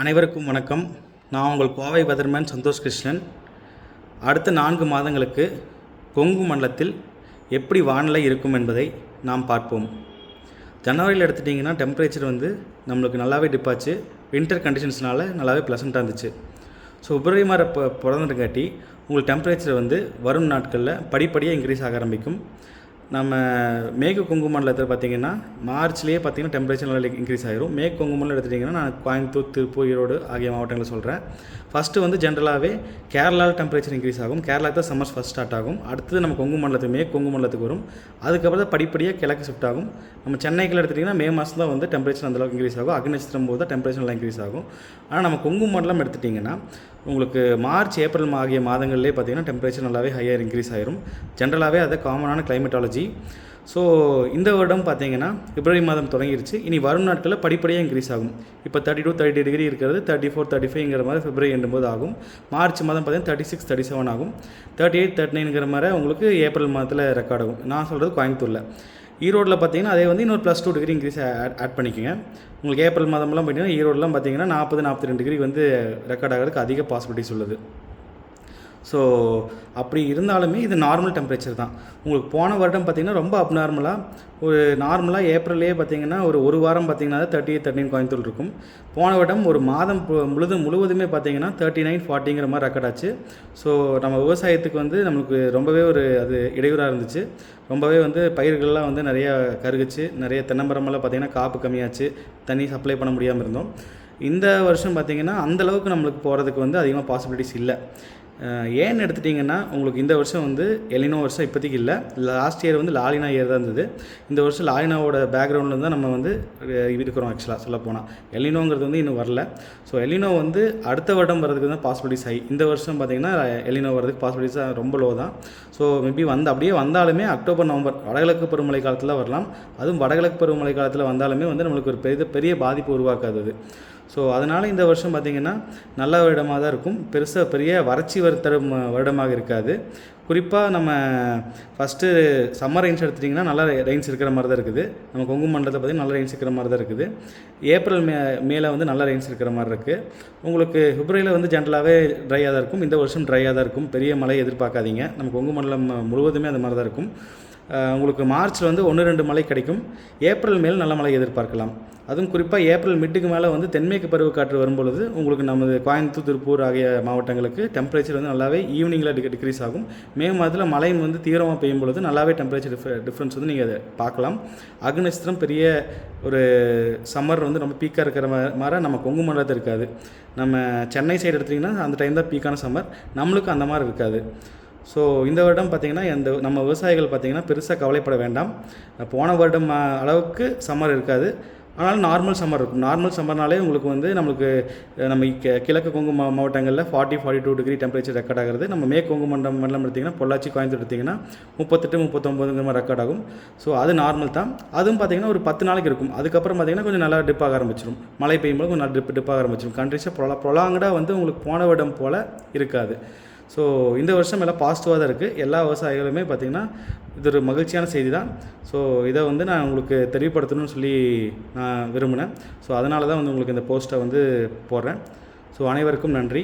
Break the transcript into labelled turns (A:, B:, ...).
A: அனைவருக்கும் வணக்கம். நான் உங்கள் கோவை பதர்மன் சந்தோஷ் கிருஷ்ணன். அடுத்த நான்கு மாதங்களுக்கு கொங்கு மண்டலத்தில் எப்படி வானிலை இருக்கும் என்பதை நாம் பார்ப்போம். ஜனவரியில் எடுத்துட்டிங்கன்னா டெம்பரேச்சர் வந்து நம்மளுக்கு நல்லாவே டிப்பாச்சு வின்டர் கண்டிஷன்ஸ்னால நல்லாவே ப்ளசண்ட்டாக இருந்துச்சு. ஸோ பிப்ரவரி மாதம் இப்போ பிறந்துட்டுங்காட்டி உங்கள் டெம்பரேச்சர் வந்து வரும் நாட்களில் படிப்படியாக இன்க்ரீஸ் ஆக ஆரம்பிக்கும். நம்ம மேற்கு கொங்கு மண்டலத்தில் பார்த்தீங்கன்னா மார்ச்லேயே பார்த்தீங்கன்னா டெம்பரேச்சர் நல்லா இன்க்ரீஸ் ஆகிரும் மேற்கு கொங்கு மண்டலம் எடுத்துட்டிங்கன்னா நான் கோயம்புத்தூர் திருப்பூர் ஈரோடு ஆகிய மாவட்டங்களை சொல்கிறேன் ஃபஸ்ட்டு வந்து ஜென்ரலாகவே கேரளாவில் டெம்பரேச்சர் இன்க்ரீஸ் ஆகும். கேரளாவுக்கு தான் சம்மர்ஸ் ஃபஸ்ட் ஸ்டார்ட் ஆகும். அடுத்தது நம்ம கொங்கு மண்டலத்துக்கு மேற்கு கொங்கு மண்டலத்துக்கு வரும். அதுக்கப்புறம் தான் படிப்படியாக கிழக்கு ஷிஃப்ட் ஆகும். நம்ம சென்னைக்குள்ள எடுத்துட்டிங்கன்னா மே மாதம் தான் வந்து டெம்பரேச்சர் அந்தளவுக்கு இன்க்ரீஸ் ஆகும். அக்னேஸ்திரம் போது தான் டெம்பரேச்சர் நல்லா இன்க்ரீஸ் ஆகும். ஆனால் நம்ம கொங்கு மண்டலம் எடுத்துட்டிங்கன்னா உங்களுக்கு மார்ச் ஏப்ரல் ஆகிய மாதங்கள்லேயே பார்த்தீங்கன்னா டெம்பரேச்சர் நல்லாவே ஹையர் இன்க்ரீஸ் ஆயிரும். ஜென்ரலாகவே அது காமனான கிளைமேட்டாலஜி ஸோ இந்த வருடம் பார்த்தீங்கன்னா பிப்ரவரி மாதம் தொடங்கிருச்சு. இனி வரும் நாட்களில் படிப்படியாக இன்க்ரீஸ் ஆகும். இப்போ தேர்ட்டி டூ தேர்ட்டி டிகிரி இருக்கிறது. தேர்ட்டி ஃபோர் தேர்ட்டி ஃபைவ்ங்கிற மாதிரி பிப்ரவரி எண்டும்போது ஆகும். மார்ச் மாதம் பார்த்தீங்கன்னா தேர்ட்டி சிக்ஸ் தேர்ட்டி செவன் ஆகும். தேர்ட்டி எயிட் தேர்ட்டி நைன்ங்கிற மாதிரி உங்களுக்கு ஏப்ரல் மாதத்தில் ரெக்கார்ட் ஆகும். நான் சொல்கிறது கோயம்புத்தூரில். ஈரோட்டில் பார்த்தீங்கன்னா அதே வந்து இன்னொரு plus two degree increase add add பண்ணிக்கோங்க. உங்களுக்கு ஏப்ரல் மாதம்லாம் பார்த்தீங்கன்னா ஈரோடெலாம் பார்த்தீங்கன்னா நாற்பது நாற்பத்தி ரெண்டு டிகிரி வந்து ரெக்கார்ட் ஆகிறதுக்கு அதிக பாசிபிலிட்டிஸ் உள்ளது. ஸோ அப்படி இருந்தாலுமே இது நார்மல் டெம்பரேச்சர் தான். உங்களுக்கு போன வருடம் பார்த்திங்கன்னா ரொம்ப அப்நார்மலாக ஒரு நார்மலாக ஏப்ரல்லே பார்த்தீங்கன்னா ஒரு ஒரு வாரம் பார்த்தீங்கன்னா தேர்ட்டி எயிட் தேர்ட்டின் கோயம்புத்தூர் இருக்கும். போன வருடம் ஒரு மாதம் முழுது முழுதும் முழுவதுமே பார்த்தீங்கன்னா தேர்ட்டி நைன் ஃபார்ட்டிங்கிற மாதிரி ரெக்கார்ட் ஆச்சு. ஸோ நம்ம விவசாயத்துக்கு வந்து நம்மளுக்கு ரொம்பவே ஒரு அது இடையூறாக இருந்துச்சு. ரொம்பவே வந்து பயிர்கள்லாம் வந்து நிறையா கருகுச்சு. நிறைய தென்னமரமெல்லாம் பார்த்திங்கன்னா காப்பு கம்மியாச்சு. தண்ணி சப்ளை பண்ண முடியாமல் இருந்தோம். இந்த வருஷம் பார்த்திங்கன்னா அந்த அளவுக்கு நம்மளுக்கு போகிறதுக்கு வந்து அதிகமாக பாசிபிலிட்டிஸ் இல்லை. ஏன்னு எடுத்துட்டிங்கன்னா உங்களுக்கு இந்த வருஷம் வந்து எலினோ வருஷம் இப்போதைக்கு இல்லை. லாஸ்ட் இயர் வந்து லாலினா இயர் தான் இருந்தது. இந்த வருஷம் லாலினாவோட பேக்ரவுண்டில் தான் நம்ம வந்து இருக்கிறோம் ஆக்சுவலாக சொல்லப்போனால் எலினோங்கிறது வந்து இன்னும் வரல. ஸோ எலினோ வந்து அடுத்த வருடம் வரதுக்கு தான் பாசிபிலிட்டிஸ் ஹை இந்த வருஷம் பார்த்தீங்கன்னா எலினோ வரதுக்கு பாசிபிலிட்டிஸ் ரொம்ப லோ தான். ஸோ மேபி வந்து அப்படியே வந்தாலுமே அக்டோபர் நவம்பர் வடகிழக்கு பருவமழை காலத்தில் வரலாம். அதுவும் வடகிழக்கு பருவமழை காலத்தில் வந்தாலுமே வந்து நம்மளுக்கு ஒரு பெரிய பெரிய பாதிப்பு உருவாக்காது ஸோ அதனால் இந்த வருஷம் பார்த்திங்கன்னா நல்ல இடமாக தான் இருக்கும். பெருசாக பெரிய வறட்சி ரிசீவர் தரும் வருடமாக இருக்காது. குறிப்பாக நம்ம ஃபஸ்ட்டு சம்மர் ரெயின்ஸ் எடுத்துட்டிங்கன்னா நல்லா ரெயின்ஸ் இருக்கிற மாதிரி தான் இருக்குது. நம்ம கொங்கு மண்டலத்தை பார்த்திங்கன்னா நல்ல ரெயின்ஸ் இருக்கிற மாதிரி தான் இருக்குது. ஏப்ரல் மே மேலே வந்து நல்ல ரெயின்ஸ் இருக்கிற மாதிரி இருக்குது உங்களுக்கு பிப்ரவரியில் வந்து ஜென்ரலாகவே ட்ரையாக தான் இருக்கும். இந்த வருஷம் ட்ரையாக தான் இருக்கும். பெரிய மழை எதிர்பார்க்காதீங்க. நம்ம கொங்கு மண்டலம் முழுவதுமே அந்த மாதிரி தான் இருக்கும். உங்களுக்கு மார்ச்சில் வந்து ஒன்று ரெண்டு மழை கிடைக்கும். ஏப்ரல் மேல் நல்ல மழை எதிர்பார்க்கலாம். அதுவும் குறிப்பாக ஏப்ரல் மிட்டுக்கு மேலே வந்து தென்மேற்கு பருவக்காற்று வரும்பொழுது உங்களுக்கு நமது கோயம்புத்தூர் திருப்பூர் ஆகிய மாவட்டங்களுக்கு டெம்பரேச்சர் வந்து நல்லாவே ஈவினிங்கில் டிக் டிக்ரீஸ் ஆகும். மே மாதத்தில் மழை வந்து தீவிரமாக பெய்யும் பொழுது நல்லாவே டெம்பரேச்சர் டிஃப டிஃப்ரென்ஸ் வந்து நீங்கள் பார்க்கலாம். அக்னஸ்திரம் பெரிய ஒரு சம்மர் வந்து ரொம்ப பீக்காக இருக்கிற மாதிரி மாதிரி நம்ம கொங்கு மண்டலத்தில் இருக்காது. நம்ம சென்னை சைடு எடுத்திங்கன்னா அந்த டைம் தான் பீக்கான சம்மர் நம்மளுக்கு அந்த மாதிரி இருக்காது. ஸோ இந்த வருடம் பார்த்திங்கன்னா இந்த நம்ம விவசாயிகள் பார்த்திங்கன்னா பெருசாக கவலைப்பட வேண்டாம். போன வருடம் அளவுக்கு சம்மர் இருக்காது. ஆனாலும் நார்மல் சம்மர் இருக்கும். நார்மல் சம்மர்னாலே உங்களுக்கு வந்து நம்மளுக்கு நம்ம கிழக்கு கொங்கு மாவட்டங்களில் forty forty two degree temperature record ஆகிறது. நம்ம மே கொங்கு மண்டலம் மண்டலம் எடுத்திங்கன்னா பொள்ளாச்சி கோயம்புத்தூர் எடுத்திங்கன்னா முப்பத்தெட்டு முப்பத்தொம்பதுங்கிற மாதிரி ரெக்கார்ட் ஆகும். ஸோ அது நார்மல் தான். அதுவும் பார்த்திங்கன்னா ஒரு பத்து நாளைக்கு இருக்கும். அதுக்கப்புறம் பார்த்திங்கன்னா கொஞ்சம் நல்லா டிப் ஆக ஆரம்பிச்சிடும் மழை பெய்யும்போது கொஞ்சம் நல்லா டிப் டிப் ஆக ஆரம்பிச்சிடும் கண்ட்ரிஸாக ப்ரொலா ப்ரொலாங்கடாக வந்து உங்களுக்கு போன வருடம் போல் இருக்காது. ஸோ இந்த வருஷம் எல்லாம் பாசிட்டிவாக தான் இருக்குது எல்லா விவசாயிகளுமே பார்த்திங்கன்னா இது ஒரு மகிழ்ச்சியான செய்தி தான் ஸோ இதை வந்து நான் உங்களுக்கு தெரியப்படுத்தணும்னு சொல்லி நான் விரும்பினேன். ஸோ அதனால தான் வந்து உங்களுக்கு இந்த போஸ்ட்டை வந்து போடுறேன். ஸோ அனைவருக்கும் நன்றி.